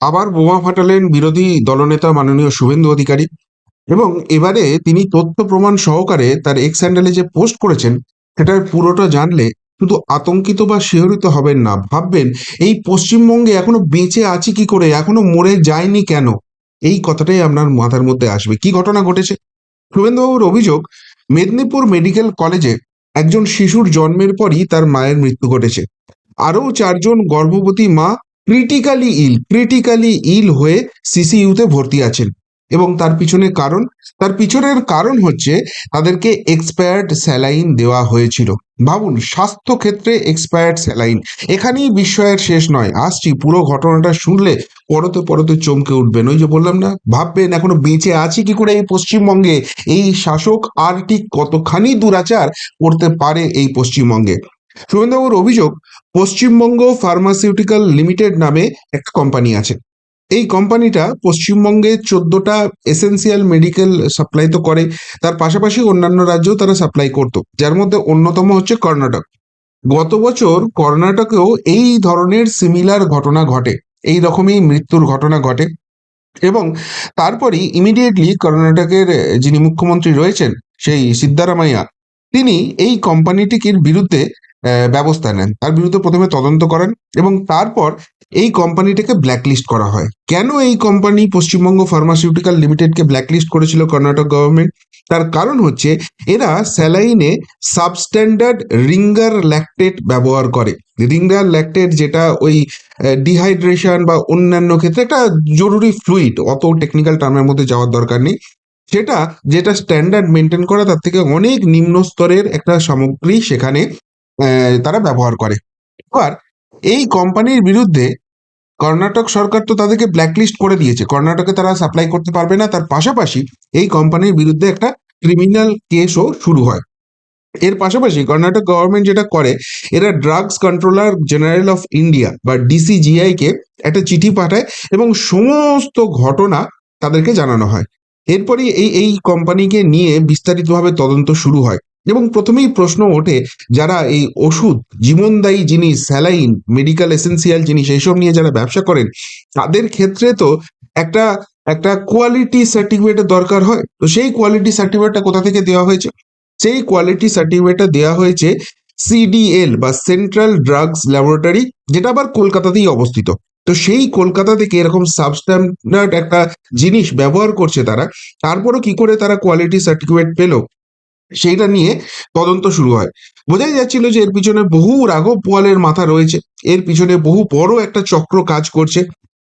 আবার বোমা ফাটালেন বিরোধী দলনেতা মাননীয় শুভেন্দু অধিকারী এবং এবারে তিনি তথ্য প্রমাণ সহকারে তার এক্স হ্যান্ডেলে যে পোস্ট করেছেন, সেটার পুরোটা জানলে শুধু আতঙ্কিত বা শিহরিত হবেন না, ভাববেন এই পশ্চিমবঙ্গে এখনও বেঁচে আছি কি করে, এখনও মরে যায়নি কেন? এই কথাটাই আপনার মাথার মধ্যে আসবে। কি ঘটনা ঘটেছে? শুভেন্দুবাবুর অভিযোগ, মেদিনীপুর মেডিকেল কলেজে একজন শিশুর জন্মের পরই তার মায়ের মৃত্যু ঘটেছে। আরও চারজন গর্ভবতী মা ক্রিটিক্যালি ইল ক্রিটিক্যালি ইল হয়ে সিসিইউতে ভর্তি আছেন। এবং তার পিছনে কারণ, তার পিছনের কারণ হচ্ছে তাদেরকে এক্সপায়ার্ড স্যালাইন দেওয়া হয়েছিল। ভাবুন, স্বাস্থ্য ক্ষেত্রে এক্সপায়ার্ড স্যালাইন এখানেই বিস্ময়ের শেষ নয়, আসছি পুরো ঘটনাটা শুনলে পরতে পরতে চমকে উঠবেন। ওই যে বললাম না, ভাববেন এখনও বেঁচে আছি কি করে এই পশ্চিমবঙ্গে? এই শাসক আর ঠিক কতখানি দুরাচার করতে পারে এই পশ্চিমবঙ্গে? শুভেন্দুবাবুর অভিযোগ, পশ্চিমবঙ্গ ফার্মাসিউটিক্যাল লিমিটেড নামে একটা কোম্পানি আছে। এই কোম্পানিটা পশ্চিমবঙ্গে চোদ্দটা এসেন্সিয়াল মেডিকেল সাপ্লাই তো করে, তার পাশাপাশি অন্যান্য রাজ্যেও তারা সাপ্লাই করতো, যার মধ্যে অন্যতম হচ্ছে কর্ণাটক। গত বছর কর্ণাটকেও এই ধরনের সিমিলার ঘটনা ঘটে, এই রকমই মৃত্যুর ঘটনা ঘটে এবং তারপরেই ইমিডিয়েটলি কর্ণাটকের যিনি মুখ্যমন্ত্রী রয়েছেন, সেই সিদ্ধারামাইয়া, তিনি এই কোম্পানিটির বিরুদ্ধে ব্যবস্থা নেন। তার বিরুদ্ধে প্রথমে তদন্ত করেন এবং তারপর এই কোম্পানিটাকে ব্ল্যাকলিস্ট করা হয়। কেন এই কোম্পানি পশ্চিমবঙ্গ ফার্মাসিউটিক্যাল লিমিটেডকে ব্ল্যাকলিস্ট করেছিল কর্ণাটক গভর্নমেন্ট তার কারণ হচ্ছে এরা স্যালাইনে সাবস্ট্যান্ডার্ড রিঙ্গার ল্যাকটেট ব্যবহার করে। রিঙ্গার ল্যাকটেট যেটা ওই ডিহাইড্রেশন বা অন্যান্য ক্ষেত্রে একটা জরুরি ফ্লুইড অত টেকনিক্যাল টার্মের মধ্যে যাওয়ার দরকার নেই। সেটা যেটা স্ট্যান্ডার্ড মেনটেন করা, তার থেকে অনেক নিম্ন স্তরের একটা সামগ্রী সেখানে তারা ব্যবহার করে। এবার এই কোম্পানির বিরুদ্ধে কর্ণাটক সরকার তো তাদেরকে ব্ল্যাকলিস্ট করে দিয়েছে। কর্ণাটকে তারা সাপ্লাই করতে পারবে না। তার পাশাপাশি এই কোম্পানির বিরুদ্ধে একটা ক্রিমিনাল কেসও শুরু হয়। এর পাশাপাশি কর্ণাটক গভর্নমেন্ট যেটা করে, এরা drugs controller general of India বা ডিসিজিআই কে একটা চিঠি পাঠায় এবং সমস্ত ঘটনা তাদেরকে জানানো হয়। এরপরে এই এই কোম্পানিকে নিয়ে বিস্তারিতভাবে তদন্ত শুরু হয়। এবং প্রথমেই প্রশ্ন ওঠে, যারা এই ওষুধ, জীবনদায়ী জিনিস স্যালাইন মেডিকেল এসেন্সিয়াল জিনিস এইসব নিয়ে যারা ব্যবসা করেন, তাদের ক্ষেত্রে তো একটা একটা কোয়ালিটি সার্টিফিকেটের দরকার হয়। তো সেই কোয়ালিটি সার্টিফিকেটটা কোথা থেকে দেওয়া হয়েছে? সেই কোয়ালিটি সার্টিফিকেটটা দেওয়া হয়েছে সিডিএল বা সেন্ট্রাল ড্রাগস ল্যাবরেটরি যেটা আবার কলকাতাতেই অবস্থিত। তো সেই কলকাতা থেকে এরকম সাবস্ট্যান্ডার্ড একটা জিনিস ব্যবহার করছে তারা, তারপরও কি করে তারা কোয়ালিটি সার্টিফিকেট পেল? সেইটা নিয়ে তদন্ত শুরু হয়। বোঝাই যাচ্ছিল যে এর পিছনে বহু রাঘব পোয়ালের মাথা রয়েছে, এর পিছনে বহু বড় একটা চক্র কাজ করছে।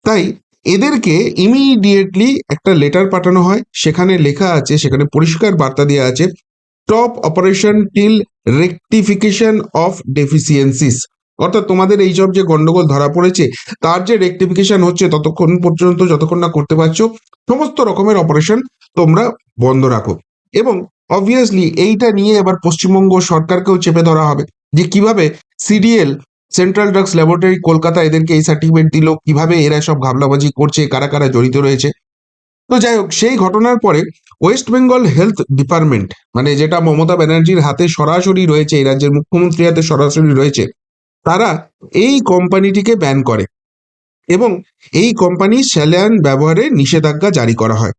তাই এদেরকে ইমিডিয়েটলি একটা লেটার পাঠানো হয়, সেখানে লেখা আছে, সেখানে পরিষ্কার বার্তা দেওয়া আছে stop operation till rectification of deficiencies অর্থাৎ তোমাদের এই সব যে গন্ডগোল ধরা পড়েছে, তার যে রেকটিফিকেশন হচ্ছে ততক্ষণ পর্যন্ত যতক্ষণ না করতে পারছ, সমস্ত রকমের অপারেশন তোমরা বন্ধ রাখো। এবং অবভিয়াসলি এইটা নিয়ে এবার পশ্চিমবঙ্গ সরকারকেও চেপে ধরা হবে যে কীভাবে CDL central drugs laboratory Kolkata এদেরকে এই সার্টিফিকেট দিল, কীভাবে এরা সব ঘাবলাবাজি করছে, কারা কারা জড়িত রয়েছে। তো যাই হোক, সেই ঘটনার পরে ওয়েস্ট বেঙ্গল হেলথ ডিপার্টমেন্ট মানে যেটা মমতা ব্যানার্জির হাতে সরাসরি রয়েছে, এই রাজ্যের মুখ্যমন্ত্রীর হাতে সরাসরি রয়েছে, তারা এই কোম্পানিটিকে ব্যান করে এবং এই কোম্পানি স্যালাইন ব্যবহারে নিষেধাজ্ঞা জারি করা হয়।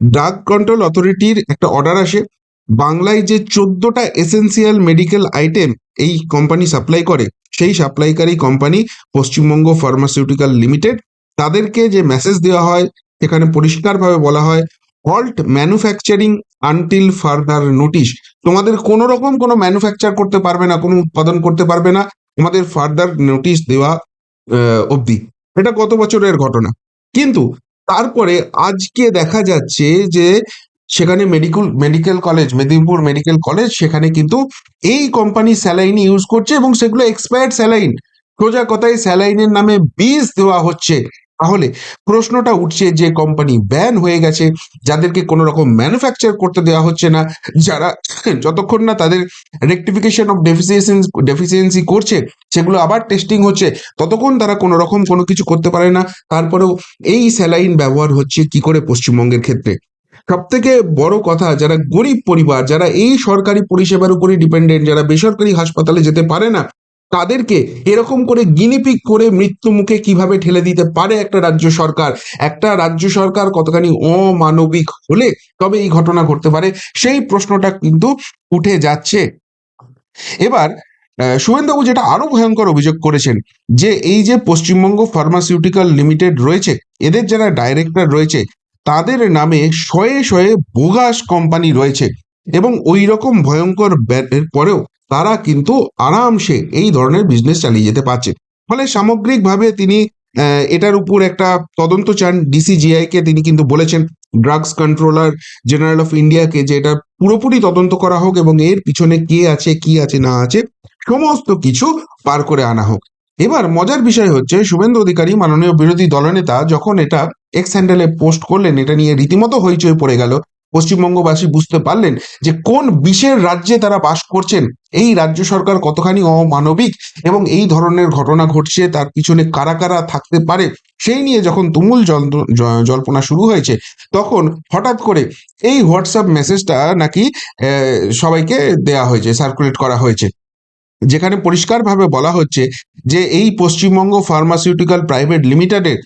ড্রাগ কন্ট্রোল অথরিটির একটা অর্ডার আসে। বাংলায় যে চোদ্দটা এসেন্সিয়াল মেডিকেল আইটেম এই কোম্পানি সাপ্লাই করে, সেই সাপ্লাইকারী কোম্পানি পশ্চিমবঙ্গ ফার্মাসিউটিক্যাল লিমিটেড তাদেরকে যে মেসেজ দেওয়া হয়, এখানে পরিষ্কারভাবে বলা হয় halt manufacturing until further notice তোমাদের কোনো রকম কোনো ম্যানুফ্যাকচার করতে পারবে না, কোনো উৎপাদন করতে পারবে না, তোমাদের ফার্দার নোটিশ দেওয়া অবধি। এটা গত বছরের ঘটনা? কিন্তু তারপরে আজকে দেখা যাচ্ছে যে সেখানে medical medical college Medinipur medical college সেখানে কিন্তু এই কোম্পানি স্যালাইন ইউজ করছে এবং সেগুলো এক্সপায়ার্ড স্যালাইন সোজা কথায় স্যালাইনের নামে বিষ দেওয়া হচ্ছে। তাহলে প্রশ্নটা উঠছে যে কোম্পানি ব্যান হয়ে গেছে, যাদেরকে কোনো রকম ম্যানুফ্যাকচার করতে দেওয়া হচ্ছে না, যারা যতক্ষণ না তাদের রেক্টিফিকেশন অফ ডেফিসিয়েন্সি ডেফিসিয়েন্সি করছে, সেগুলো আবার টেস্টিং হচ্ছে, ততক্ষণ তারা কোনো রকম কোনো কিছু করতে পারে না। তারপরেও এই স্যালাইন ব্যবহার হচ্ছে কি করে পশ্চিমবঙ্গের ক্ষেত্রে? সব থেকে বড় কথা, যারা গরিব পরিবার, যারা এই সরকারি পরিষেবার উপরই ডিপেন্ডেন্ট যারা বেসরকারি হাসপাতালে যেতে পারে না তাদেরকে এরকম করে গিনিপিক করে মৃত্যু মুখে কীভাবে ঠেলে দিতে পারে একটা রাজ্য সরকার? একটা রাজ্য সরকার কতখানি অমানবিক হলে তবে এই ঘটনা ঘটতে পারে? সেই প্রশ্নটা কিন্তু উঠে যাচ্ছে। এবার শুভেন্দুবাবু যেটা আরও ভয়ঙ্কর অভিযোগ করেছেন, যে এই যে পশ্চিমবঙ্গ ফার্মাসিউটিক্যাল লিমিটেড রয়েছে, এদের যারা ডাইরেক্টর রয়েছে, তাদের নামে শয়ে শয়ে বোগাস কোম্পানি রয়েছে এবং ওই রকম ভয়ঙ্কর পরেও তারা কিন্তু আরামসে এই ধরনের বিজনেস চালিয়ে যেতে পারছে। ফলে সামগ্রিকভাবে তিনি এটার উপর একটা তদন্ত চান। ডিসিজিআই কে তিনি কিন্তু বলেছেন ড্রাগস কন্ট্রোলার জেনারেল অফ ইন্ডিয়াকে যে এটা পুরোপুরি তদন্ত করা হোক এবং এর পিছনে কে আছে, কি আছে, না আছে, সমস্ত কিছু পার করে আনা হোক। এবার মজার বিষয় হচ্ছে, শুভেন্দু অধিকারী, মাননীয় বিরোধী দলনেতা, যখন এটা এক্স হ্যান্ডেলে পোস্ট করলেন, এটা নিয়ে রীতিমতো হইচই পড়ে গেল। পশ্চিমবঙ্গবাসী বুঝতে পারলেন যে কোন বিশের রাজ্যে তারা বাস করছেন, এই রাজ্য সরকার কতখানি অমানবিক এবং এই ধরনের ঘটনা ঘটছে, তার পিছনে কারা কারা থাকতে পারে, সেই নিয়ে যখন তুমুল জল জল্পনা শুরু হয়েছে, তখন হঠাৎ করে এই হোয়াটসঅ্যাপ মেসেজটা নাকি সবাইকে দেয়া হয়েছে সার্কুলেট করা হয়েছে। যেখানে পরিষ্কারভাবে বলা হচ্ছে যে এই পশ্চিমবঙ্গ ফার্মাসিউটিক্যাল প্রাইভেট লিমিটেডের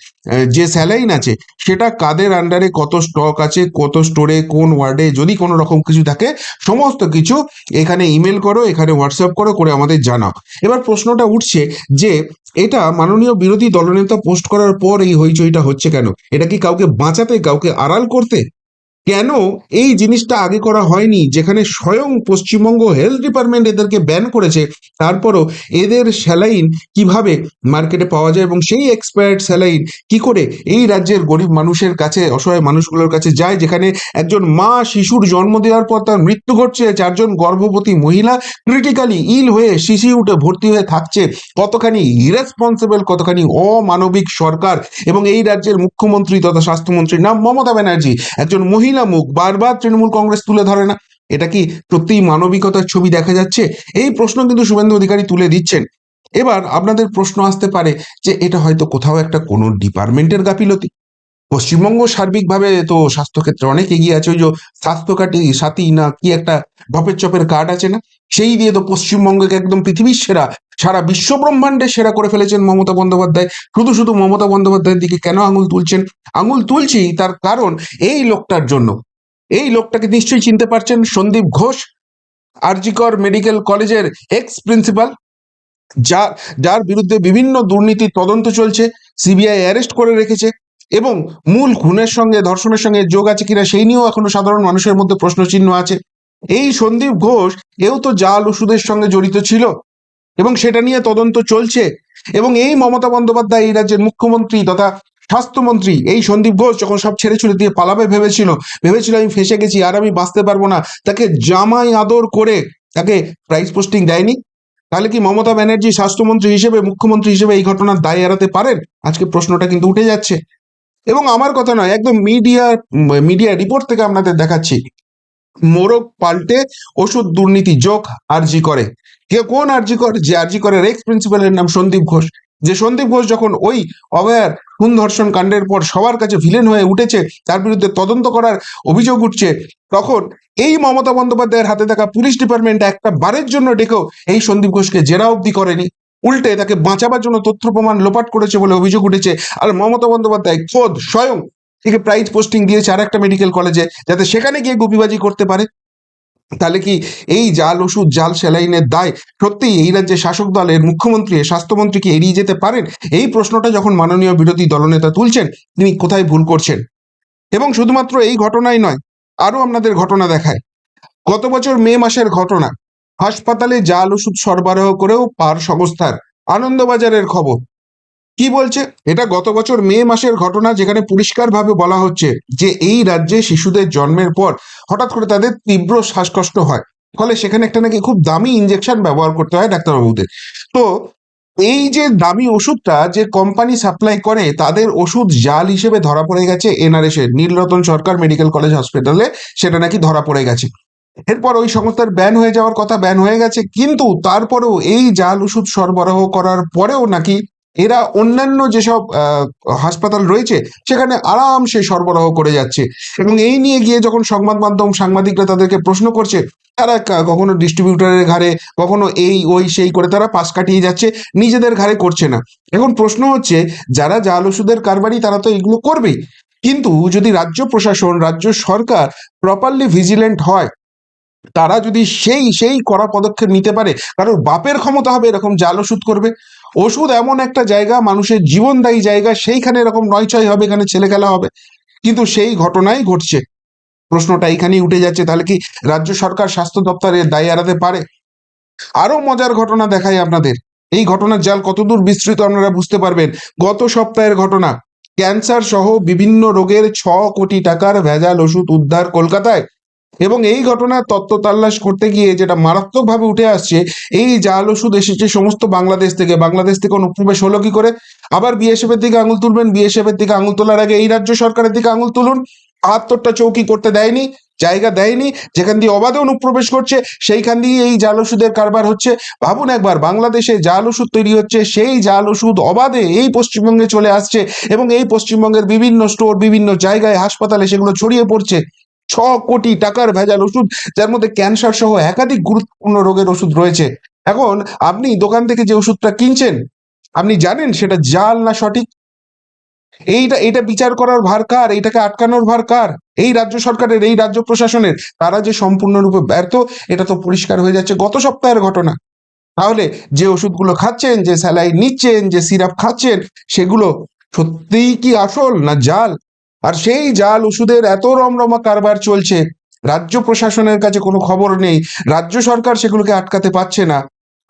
যে স্যালাইন আছে, সেটা কাদের আন্ডারে কত স্টক আছে, কত স্টোরে, কোন ওয়ার্ডে, যদি কোনো রকম কিছু থাকে, সমস্ত কিছু এখানে ইমেল করো, এখানে হোয়াটসঅ্যাপ করো, করে আমাদের জানাও। এবার প্রশ্নটা উঠছে যে, এটা মাননীয় বিরোধী দলনেতা পোস্ট করার পর এই হইচইটা হচ্ছে কেন? এটা কি কাউকে বাঁচাতে, কাউকে আড়াল করতে? কেন এই জিনিসটা আগে করা হয়নি? যেখানে স্বয়ং পশ্চিমবঙ্গ হেলথ ডিপার্টমেন্ট এদেরকে ব্যান করেছে, তারপরও এদের স্যালাইন কীভাবে মার্কেটে পাওয়া যায় এবং সেই এক্সপায়ার্ড স্যালাইন কি করে এই রাজ্যের গরিব মানুষের কাছে, অসহায় মানুষগুলোর কাছে যায়? যেখানে একজন মা শিশুর জন্ম দেওয়ার পর তার মৃত্যু ঘটছে, চারজন গর্ভবতী মহিলা ক্রিটিক্যালি ইল হয়ে শিশি উঠে ভর্তি হয়ে থাকছে, কতখানি ইরেসপন্সিবল কতখানি অমানবিক সরকার এবং এই রাজ্যের মুখ্যমন্ত্রী তথা স্বাস্থ্যমন্ত্রীর নাম মমতা ব্যানার্জি, একজন মহিলা মুখ? বারবার তৃণমূল কংগ্রেস তুলে ধরে না। এটা কি সত্যিই মানবিকতার ছবি দেখা যাচ্ছে? এই প্রশ্ন কিন্তু শুভেন্দু অধিকারী তুলে দিচ্ছেন। এবার আপনাদের প্রশ্ন আসতে পারে যে এটা হয়তো কোথাও একটা কোনো ডিপার্টমেন্টের গাফিলতি। পশ্চিমবঙ্গ সার্বিকভাবে তো স্বাস্থ্যক্ষেত্রে অনেক এগিয়ে আছে। ওই যে স্বাস্থ্য কাটি সাথী না কি একটা ঢপের চপের কার্ড আছে না? সেই দিয়ে তো পশ্চিমবঙ্গকে একদম পৃথিবীর সেরা সারা বিশ্ব ব্রহ্মাণ্ডে সেরা করে ফেলেছেন মমতা বন্দ্যোপাধ্যায়। শুধু শুধু মমতা বন্দ্যোপাধ্যায়ের দিকে কেন আঙুল তুলছেন? আঙুল তুলছি তার কারণ এই লোকটার জন্য। এই লোকটাকে নিশ্চয়ই চিনতে পারছেন সন্দীপ ঘোষ, আরজিকর মেডিকেল কলেজের এক্স প্রিন্সিপাল যা, যার বিরুদ্ধে বিভিন্ন দুর্নীতির তদন্ত চলছে সিবিআই অ্যারেস্ট করে রেখেছে এবং মূল খুনের সঙ্গে ধর্ষণের সঙ্গে যোগ আছে কিনা সেই নিয়েও এখনও সাধারণ মানুষের মধ্যে প্রশ্নচিহ্ন আছে। এই সন্দীপ ঘোষ এও তো জাল ওষুধের সঙ্গে জড়িত ছিল। এবং সেটা নিয়ে তদন্ত চলছে। এবং এই মমতা বন্দ্যোপাধ্যায় এই রাজ্যের মুখ্যমন্ত্রী তথা স্বাস্থ্যমন্ত্রী এই সন্দীপ ঘোষ যখন সব ছেড়ে ছুড়ে দিয়ে পালাবে ভেবেছিল ভেবেছিল আমি ফেসে গেছি আর আমি বাঁচতে পারব না, তাকে জামাই আদর করে তাকে প্রাইজ পোস্টিং দেয়নি। তাহলে কি মমতা ব্যানার্জি স্বাস্থ্যমন্ত্রী হিসেবে, মুখ্যমন্ত্রী হিসেবে এই ঘটনার দায় এড়াতে পারেন? আজকে প্রশ্নটা কিন্তু উঠে যাচ্ছে। এবং আমার কথা নয়, একদম মিডিয়া মিডিয়া রিপোর্ট থেকে আপনাদের দেখাচ্ছি। মোরগ পাল্টে ওষুধ দুর্নীতি, যোগ আরজি করে। কে কোন আরজি করে? যে আরজি করে এক্স প্রিন্সিপালের নাম সন্দীপ ঘোষ। যে সন্দীপ ঘোষ যখন ওই অভয়ার খুন ধর্ষণ কাণ্ডের পর সবার কাছে ভিলেন হয়ে উঠেছে, তার বিরুদ্ধে তদন্ত করার অভিযোগ উঠছে, তখন এই মমতা বন্দ্যোপাধ্যায়ের হাতে থাকা পুলিশ ডিপার্টমেন্ট একটা বারের জন্য ডেকেও এই সন্দীপ ঘোষকে জেরা অবধি করেনি। উল্টে তাকে বাঁচাবার জন্য তথ্য প্রমাণ লোপাট করেছে বলে অভিযোগ উঠেছে। আর মমতা বন্দ্যোপাধ্যায় খোদ স্বয়ং একে প্রাইজ পোস্টিং দিয়েছে আর একটা মেডিকেল কলেজে যাতে সেখানে গিয়ে গুপিবাজি করতে পারে। তাহলে কি এই জাল ওষুধ, জাল স্যালাইনের দায় সত্যি এই রাজ্যের শাসক দলের মুখ্যমন্ত্রী, স্বাস্থ্যমন্ত্রী কি এড়িয়ে যেতে পারেন? এই প্রশ্নটা যখন মাননীয় বিরোধী দলনেতা তুলছেন, তিনি কোথায় ভুল করছেন? এবং শুধুমাত্র এই ঘটনাই নয় আরও আপনাদের ঘটনা দেখায়। গত বছর মে মাসের ঘটনা, হাসপাতালে জাল ওষুধ সরবরাহ করেও পার সংস্থার আনন্দবাজারের খবর। কি বলছে? এটা গত বছর মে মাসের ঘটনা যেখানে পরিষ্কারভাবে বলা হচ্ছে যে এই রাজ্যে শিশুদের জন্মের পর হঠাৎ করে তাদের তীব্র শ্বাসকষ্ট হয়। ফলে সেখানে একটা নাকি খুব দামি ইঞ্জেকশন ব্যবহার করতে হয় ডাক্তারবাবুদের। তো এই যে দামি ওষুধটা যে কোম্পানি সাপ্লাই করে, তাদের ওষুধ জাল হিসেবে ধরা পড়ে গেছে এনআরএস এর নীলরতন সরকার মেডিকেল কলেজ হসপিটালে সেটা নাকি ধরা পড়ে গেছে। এরপর ওই সংস্থার ব্যান হয়ে যাওয়ার কথা ব্যান হয়ে গেছে, কিন্তু তারপরেও এই জাল ওষুধ সরবরাহ করার পরেও নাকি এরা অন্যান্য যেসব হাসপাতাল রয়েছে, সেখানে আরামসে সরবরাহ করে যাচ্ছে। এবং এই নিয়ে গিয়ে যখন সংবাদ মাধ্যম সাংবাদিকরা তাদেরকে প্রশ্ন করছে, তারা কখনো ডিস্ট্রিবিউটারের ঘাড়ে, কখনো এই, ওই, সেই করে তারা পাশ কাটিয়ে যাচ্ছে, নিজেদের ঘাড়ে করছে না। এখন প্রশ্ন হচ্ছে, যারা জাল ওষুধের কারবারি, তারা তো এগুলো করবেই। কিন্তু যদি রাজ্য প্রশাসন, রাজ্য সরকার প্রপারলি ভিজিলেন্ট হয়, তারা যদি সেই সেই কড়া পদক্ষেপ নিতে পারে, কারণ বাপের ক্ষমতা হবে এরকম জাল ওষুধ করবে। ওষুধ এমন একটা জায়গা, মানুষের জীবনদায়ী জায়গা, সেইখানে এরকম নয় ছয় হবে, এখানে ছেলে খেলা হবে। কিন্তু সেই ঘটনাই ঘটছে। প্রশ্নটা এইখানেই উঠে যাচ্ছে। তাহলে কি রাজ্য সরকার স্বাস্থ্য দপ্তরের দায় এড়াতে পারে? আরও মজার ঘটনা দেখাই আপনাদের। এই ঘটনার জাল কতদূর বিস্তৃত আপনারা বুঝতে পারবেন। গত সপ্তাহের ঘটনা। ক্যান্সার সহ বিভিন্ন রোগের ছ কোটি টাকার ভেজাল ওষুধ উদ্ধার কলকাতায়। এবং এই ঘটনার তত্ত্ব তাল্লাশ করতে গিয়ে যেটা মারাত্মকভাবে উঠে আসছে, এই জাল ওষুধ এসেছে সমস্ত বাংলাদেশ থেকে। বাংলাদেশ থেকে অনুপ্রবেশ হলো কি করে? আবার বিএসএফ এর দিকে আঙুল তুলবেন বিএসএফ এর দিকে আঙুল তোলার আগে এই রাজ্য সরকারের দিকে আঙুল তুলুন। বাহাত্তরটা চৌকি করতে দেয়নি, জায়গা দেয়নি, যেখান দিয়ে অবাধে অনুপ্রবেশ করছে, সেইখান দিয়ে এই জাল ওষুধের কারবার হচ্ছে। ভাবুন একবার, বাংলাদেশে জাল ওষুধ তৈরি হচ্ছে, সেই জাল ওষুধ অবাধে এই পশ্চিমবঙ্গে চলে আসছে এবং এই পশ্চিমবঙ্গের বিভিন্ন স্টোর, বিভিন্ন জায়গায় হাসপাতালে সেগুলো ছড়িয়ে পড়ছে। ছ কোটি টাকার ভেজাল ওষুধ, যার মধ্যে ক্যান্সার সহ একাধিক গুরুত্বপূর্ণ রোগের ওষুধ রয়েছে। এখন আপনি দোকান থেকে যে ওষুধটা কিনছেন, আপনি জানেন সেটা জাল না সঠিক? এইটা এটা বিচার করার ভার কার? এইটাকে আটকানোর ভার কার? এই রাজ্য সরকারের, এই রাজ্য প্রশাসনের, তারা যে সম্পূর্ণরূপে ব্যর্থ, এটা তো পরিষ্কার হয়ে যাচ্ছে গত সপ্তাহের ঘটনা। তাহলে যে ওষুধগুলো খাচ্ছেন, যে স্যালাই নিচ্ছেন, যে সিরাপ খাচ্ছেন, সেগুলো সত্যিই কি আসল না জাল? আর সেই জাল ওষুধের এত রমরমা কারবার চলছে, রাজ্য প্রশাসনের কাছে কোনো খবর নেই, রাজ্য সরকার সেগুলোকে আটকাতে পারছে না।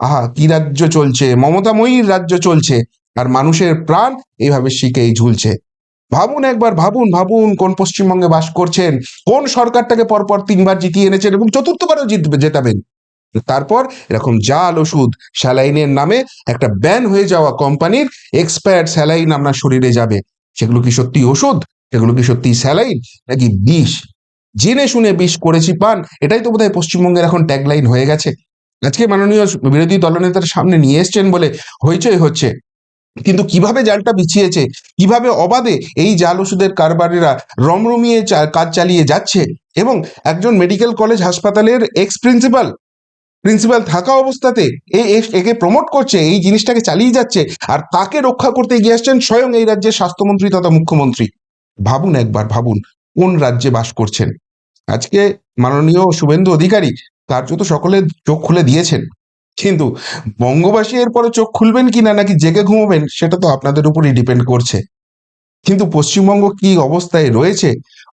আহা, কি রাজ্য চলছে? মমতাময়ীর রাজ্য চলছে, আর মানুষের প্রাণ এইভাবে শিখেই ঝুলছে। ভাবুন একবার, ভাবুন ভাবুন কোন পশ্চিমবঙ্গে বাস করছেন, কোন সরকারটাকে পরপর তিনবার জিতিয়ে এনেছেন এবং চতুর্থবারও জিতবে জেতাবেন। তারপর এরকম জাল ওষুধ, স্যালাইনের নামে একটা ব্যান হয়ে যাওয়া কোম্পানির এক্সপায়ার্ড স্যালাইন আপনার শরীরে যাবে। সেগুলো কি সত্যি ওষুধ? সেগুলো কি সত্যি স্যালাইন নাকি বিষ? জেনে শুনে বিষ করেছি, পান। এটাই তো বোধহয় পশ্চিমবঙ্গের এখন ট্যাগলাইন হয়ে গেছে। আজকে মাননীয় বিরোধী দলনেতার সামনে নিয়ে এসছেন বলে হইচই হচ্ছে। কিন্তু কীভাবে জালটা বিছিয়েছে, কীভাবে অবাধে এই জাল ওষুধের কারবারিরা রমরমিয়ে কাজ চালিয়ে যাচ্ছে এবং একজন মেডিকেল কলেজ হাসপাতালের এক্স প্রিন্সিপাল প্রিন্সিপাল থাকা অবস্থাতে এ, এ- একে প্রমোট করছে, এই জিনিসটাকে চালিয়ে যাচ্ছে, আর তাকে রক্ষা করতে এগিয়ে আসছেন স্বয়ং এই রাজ্যের স্বাস্থ্যমন্ত্রী তথা মুখ্যমন্ত্রী। ভাবুন একবার, ভাবুন কোন রাজ্যে বাস করছেন। আজকে মাননীয় শুভেন্দু অধিকারী কার্যত সকলে চোখ খুলে দিয়েছেন। কিন্তু বঙ্গবাসী এরপরে চোখ খুলবেন কিনা নাকি জেগে ঘুমোবেন সেটা তো আপনাদের উপরই ডিপেন্ড করছে। কিন্তু পশ্চিমবঙ্গ কি অবস্থায় রয়েছে,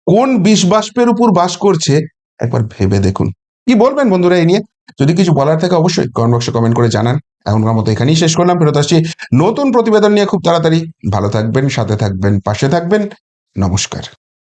কোন বিষ বাষ্পের উপর বাস করছে, একবার ভেবে দেখুন। কি বলবেন বন্ধুরা এই নিয়ে? যদি কিছু বলার থাকে অবশ্যই কমেন্ট বক্সে কমেন্ট করে জানান। এখনকার মতো এখানেই শেষ করলাম, ফেরত আসছি নতুন প্রতিবেদন নিয়ে খুব তাড়াতাড়ি। ভালো থাকবেন, সাথে থাকবেন, পাশে থাকবেন। নমস্কার।